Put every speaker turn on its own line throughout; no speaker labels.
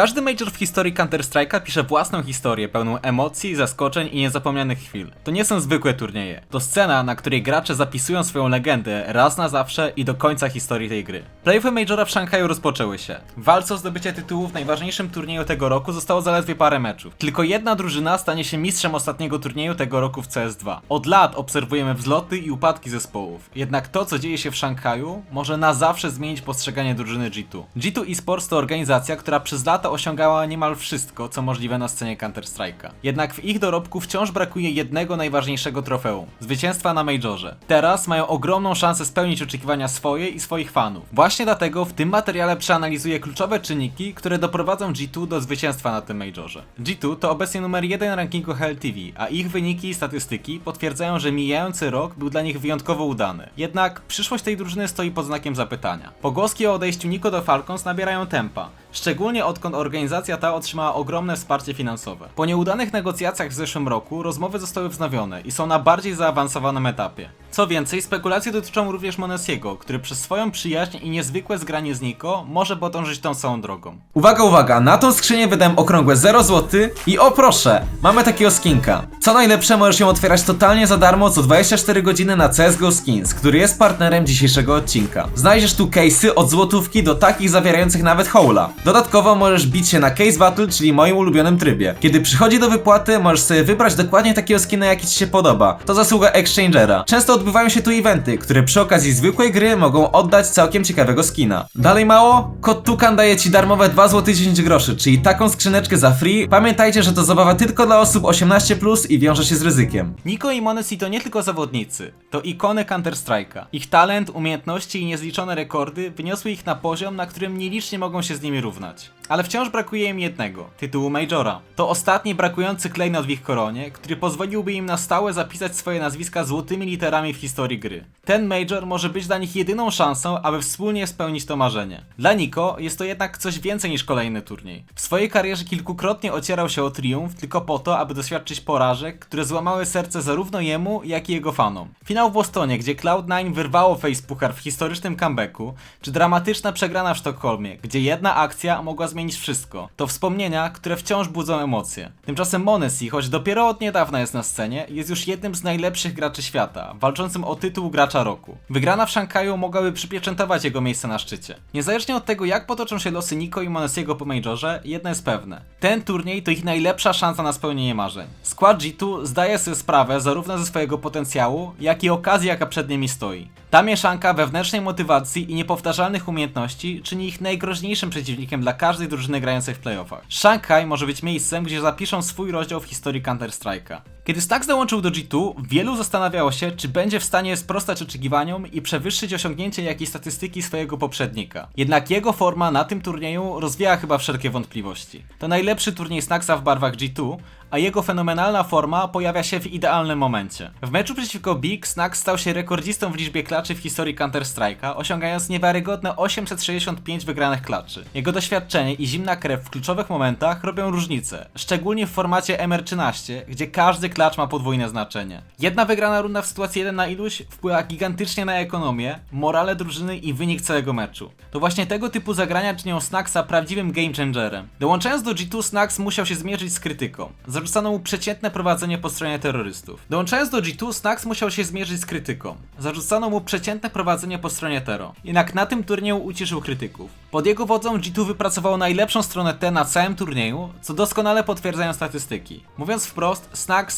Każdy major w historii Counter-Strike'a pisze własną historię, pełną emocji, zaskoczeń i niezapomnianych chwil. To nie są zwykłe turnieje. To scena, na której gracze zapisują swoją legendę raz na zawsze i do końca historii tej gry. Playoffy Majora w Szanghaju rozpoczęły się. W walce o zdobycie tytułu w najważniejszym turnieju tego roku zostało zaledwie parę meczów. Tylko jedna drużyna stanie się mistrzem ostatniego turnieju tego roku w CS2. Od lat obserwujemy wzloty i upadki zespołów. Jednak to, co dzieje się w Szanghaju, może na zawsze zmienić postrzeganie drużyny G2. G2 Esports to organizacja, która przez lata osiągała niemal wszystko, co możliwe na scenie Counter-Strike'a. Jednak w ich dorobku wciąż brakuje jednego najważniejszego trofeum zwycięstwa na Majorze. Teraz mają ogromną szansę spełnić oczekiwania swoje i swoich fanów. Właśnie dlatego w tym materiale przeanalizuję kluczowe czynniki, które doprowadzą G2 do zwycięstwa na tym Majorze. G2 to obecnie numer jeden rankingu HLTV, a ich wyniki i statystyki potwierdzają, że mijający rok był dla nich wyjątkowo udany. Jednak przyszłość tej drużyny stoi pod znakiem zapytania. Pogłoski o odejściu Nico do Falcons nabierają tempa. Szczególnie odkąd organizacja ta otrzymała ogromne wsparcie finansowe. Po nieudanych negocjacjach w zeszłym roku rozmowy zostały wznowione i są na bardziej zaawansowanym etapie. Co więcej, spekulacje dotyczą również Monesiego, który przez swoją przyjaźń i niezwykłe zgranie z Nico może podążyć tą samą drogą. Uwaga, uwaga, na tą skrzynię wydałem okrągłe 0 zł i o proszę, mamy takiego skinka. Co najlepsze, możesz ją otwierać totalnie za darmo co 24 godziny na CSGO Skins, który jest partnerem dzisiejszego odcinka. Znajdziesz tu case'y od złotówki do takich zawierających nawet hola. Dodatkowo możesz bić się na Case Battle, czyli moim ulubionym trybie. Kiedy przychodzi do wypłaty, możesz sobie wybrać dokładnie takiego skina, jaki ci się podoba. To zasługa Exchangera. Często odbywają się tu eventy, które przy okazji zwykłej gry mogą oddać całkiem ciekawego skina. Dalej mało? Kod Tukan daje ci darmowe 2 zł 10 groszy, czyli taką skrzyneczkę za free. Pamiętajcie, że to zabawa tylko dla osób 18+, i wiąże się z ryzykiem. Niko i Monesi to nie tylko zawodnicy, to ikony Counter-Strike'a. Ich talent, umiejętności i niezliczone rekordy wyniosły ich na poziom, na którym nielicznie mogą się z nimi równać. Ale wciąż brakuje im jednego tytułu Majora. To ostatni brakujący klejnot w ich koronie, który pozwoliłby im na stałe zapisać swoje nazwiska złotymi literami w historii gry. Ten Major może być dla nich jedyną szansą, aby wspólnie spełnić to marzenie. Dla Niko jest to jednak coś więcej niż kolejny turniej. W swojej karierze kilkukrotnie ocierał się o triumf tylko po to, aby doświadczyć porażek, które złamały serce zarówno jemu, jak i jego fanom. Finał w Bostonie, gdzie Cloud9 wyrwało Face Puchar w historycznym comebacku, czy dramatyczna przegrana w Sztokholmie, gdzie jedna akcja mogła zmienić wszystko. To wspomnienia, które wciąż budzą emocje. Tymczasem Monesi, choć dopiero od niedawna jest na scenie, jest już jednym z najlepszych graczy świata, walczącym o tytuł gracza roku. Wygrana w Szanghaju mogłaby przypieczętować jego miejsce na szczycie. Niezależnie od tego, jak potoczą się losy Niko i Monesiego po Majorze, jedno jest pewne. Ten turniej to ich najlepsza szansa na spełnienie marzeń. Skład G2 zdaje sobie sprawę zarówno ze swojego potencjału, jak i okazji, jaka przed nimi stoi. Ta mieszanka wewnętrznej motywacji i niepowtarzalnych umiejętności czyni ich najgroźniejszym przeciwnikiem dla każdej drużyny grającej w playoffach. Szanghaj może być miejscem, gdzie zapiszą swój rozdział w historii Counter-Strike'a. Kiedy Stax dołączył do G2, wielu zastanawiało się, czy będzie w stanie sprostać oczekiwaniom i przewyższyć osiągnięcie jakiejś statystyki swojego poprzednika. Jednak jego forma na tym turnieju rozwieja chyba wszelkie wątpliwości. To najlepszy turniej Snaxa w barwach G2, a jego fenomenalna forma pojawia się w idealnym momencie. W meczu przeciwko Big, Snax stał się rekordzistą w liczbie klaczy w historii Counter-Strike'a, osiągając niewiarygodne 865 wygranych klaczy. Jego doświadczenie i zimna krew w kluczowych momentach robią różnicę, szczególnie w formacie MR13, gdzie każdy klacz ma podwójne znaczenie. Jedna wygrana runda w sytuacji 1 na iluś wpływa gigantycznie na ekonomię, morale drużyny i wynik całego meczu. To właśnie tego typu zagrania czynią Snaxa prawdziwym game changerem. Dołączając do G2, Snax musiał się zmierzyć z krytyką. Zarzucano mu przeciętne prowadzenie po stronie terrorystów. Dołączając do G2, Snax musiał się zmierzyć z krytyką. Zarzucano mu przeciętne prowadzenie po stronie Tero. Jednak na tym turnieju uciszył krytyków. Pod jego wodzą G2 wypracowało najlepszą stronę T na całym turnieju, co doskonale potwierdzają statystyki. Mówiąc wprost,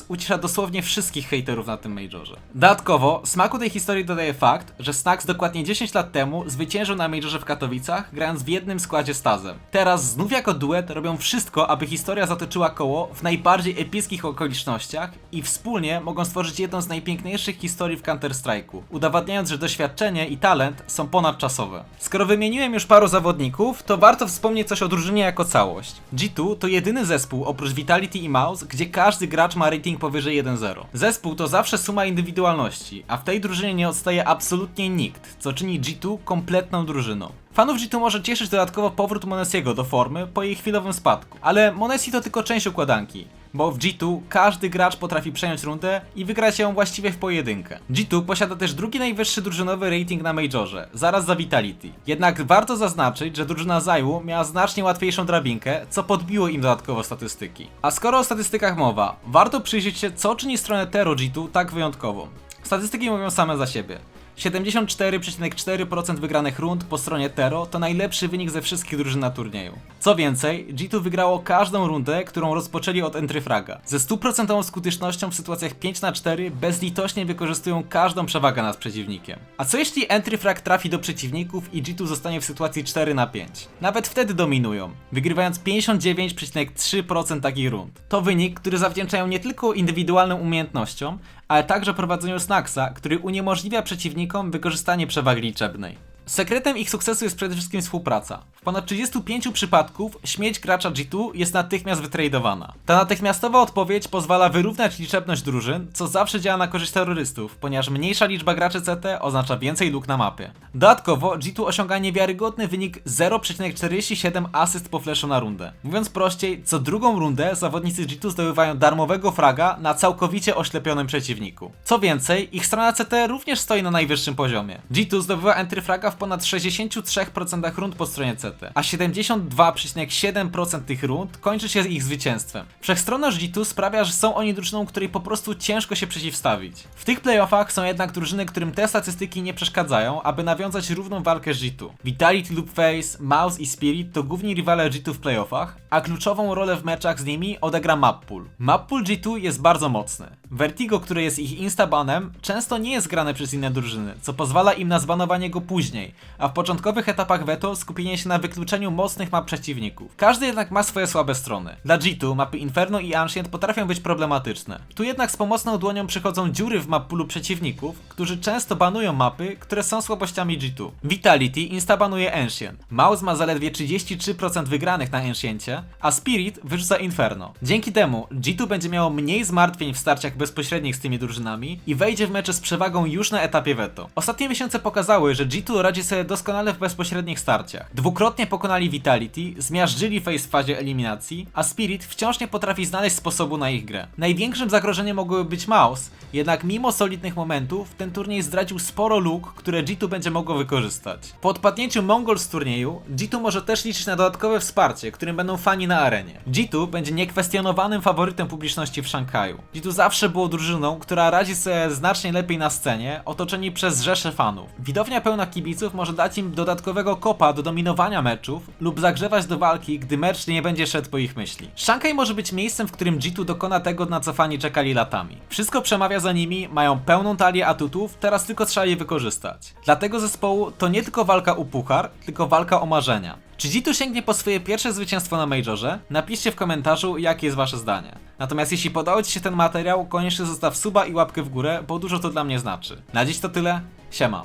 Snax ucisza dosłownie wszystkich hejterów na tym majorze. Dodatkowo, smaku tej historii dodaje fakt, że Snax dokładnie 10 lat temu zwyciężył na majorze w Katowicach, grając w jednym składzie z Tazem. Teraz znów jako duet robią wszystko, aby historia zatoczyła koło w najbardziej epickich okolicznościach i wspólnie mogą stworzyć jedną z najpiękniejszych historii w Counter-Strike'u, udowadniając, że doświadczenie i talent są ponadczasowe. Skoro wymieniłem już paru zawodników, to warto wspomnieć coś o drużynie jako całość. G2 to jedyny zespół oprócz Vitality i Mouse, gdzie każdy gracz ma rating powyżej 1-0. Zespół to zawsze suma indywidualności, a w tej drużynie nie odstaje absolutnie nikt, co czyni G2 kompletną drużyną. Fanów G2 może cieszyć dodatkowo powrót Monesiego do formy po jej chwilowym spadku, ale Monesi to tylko część układanki. Bo w G2 każdy gracz potrafi przejąć rundę i wygrać ją właściwie w pojedynkę. G2 posiada też drugi najwyższy drużynowy rating na Majorze, zaraz za Vitality. Jednak warto zaznaczyć, że drużyna Zaju miała znacznie łatwiejszą drabinkę, co podbiło im dodatkowo statystyki. A skoro o statystykach mowa, warto przyjrzeć się co czyni stronę Tero G2 tak wyjątkową. Statystyki mówią same za siebie. 74,4% wygranych rund po stronie Tero to najlepszy wynik ze wszystkich drużyn na turnieju. Co więcej, G2 wygrało każdą rundę, którą rozpoczęli od entryfraga. Ze 100% skutecznością w sytuacjach 5 na 4 bezlitośnie wykorzystują każdą przewagę nad przeciwnikiem. A co jeśli entryfrag trafi do przeciwników i G2 zostanie w sytuacji 4 na 5? Nawet wtedy dominują, wygrywając 59,3% takich rund. To wynik, który zawdzięczają nie tylko indywidualnym umiejętnościom, ale także prowadzeniu Snacksa, który uniemożliwia przeciwnikom wykorzystanie przewagi liczebnej. Sekretem ich sukcesu jest przede wszystkim współpraca. W ponad 35 przypadków śmieć gracza G2 jest natychmiast wytradowana. Ta natychmiastowa odpowiedź pozwala wyrównać liczebność drużyn, co zawsze działa na korzyść terrorystów, ponieważ mniejsza liczba graczy CT oznacza więcej luk na mapie. Dodatkowo G2 osiąga niewiarygodny wynik 0,47 asyst po flashu na rundę. Mówiąc prościej, co drugą rundę zawodnicy G2 zdobywają darmowego fraga na całkowicie oślepionym przeciwniku. Co więcej, ich strona CT również stoi na najwyższym poziomie. G2 zdobywa entry fraga w ponad 63% rund po stronie CT, a 72,7% tych rund kończy się ich zwycięstwem. Wszechstronność G2 sprawia, że są oni drużyną, której po prostu ciężko się przeciwstawić. W tych playoffach są jednak drużyny, którym te statystyki nie przeszkadzają, aby nawiązać równą walkę z G2. Vitality lub Face, Mouse i Spirit to główni rywale G2 w playoffach, a kluczową rolę w meczach z nimi odegra Mappool. Mappool G2 jest bardzo mocny. Vertigo, które jest ich instabanem, często nie jest grane przez inne drużyny, co pozwala im na zbanowanie go później, a w początkowych etapach veto skupienie się na wykluczeniu mocnych map przeciwników. Każdy jednak ma swoje słabe strony. Dla G2 mapy Inferno i Ancient potrafią być problematyczne. Tu jednak z pomocną dłonią przychodzą dziury w map poolu przeciwników, którzy często banują mapy, które są słabościami G2. Vitality instabanuje Ancient. Mouse ma zaledwie 33% wygranych na Anciencie, a Spirit wyrzuca Inferno. Dzięki temu G2 będzie miało mniej zmartwień w starciach bezpośrednich z tymi drużynami i wejdzie w mecze z przewagą już na etapie veto. Ostatnie miesiące pokazały, że G2 radzi sobie doskonale w bezpośrednich starciach. Dwukrotnie pokonali Vitality, zmiażdżyli Face w fazie eliminacji, a Spirit wciąż nie potrafi znaleźć sposobu na ich grę. Największym zagrożeniem mogłyby być Mouse, jednak mimo solidnych momentów, ten turniej zdradził sporo luk, które G2 będzie mogło wykorzystać. Po odpadnięciu Mongol z turnieju, G2 może też liczyć na dodatkowe wsparcie, którym będą fani na arenie. G2 będzie niekwestionowanym faworytem publiczności w Szanghaju. G2 zawsze było drużyną, która radzi sobie znacznie lepiej na scenie, otoczeni przez rzesze fanów. Widownia pełna kibiców może dać im dodatkowego kopa do dominowania meczów lub zagrzewać do walki, gdy mecz nie będzie szedł po ich myśli. Szanghaj może być miejscem, w którym G2 dokona tego, na co fani czekali latami. Wszystko przemawia za nimi, mają pełną talię atutów, teraz tylko trzeba je wykorzystać. Dla tego zespołu to nie tylko walka o puchar, tylko walka o marzenia. Czy G2 sięgnie po swoje pierwsze zwycięstwo na Majorze? Napiszcie w komentarzu, jakie jest wasze zdanie. Natomiast jeśli podobał Ci się ten materiał, koniecznie zostaw suba i łapkę w górę, bo dużo to dla mnie znaczy. Na dziś to tyle, siema.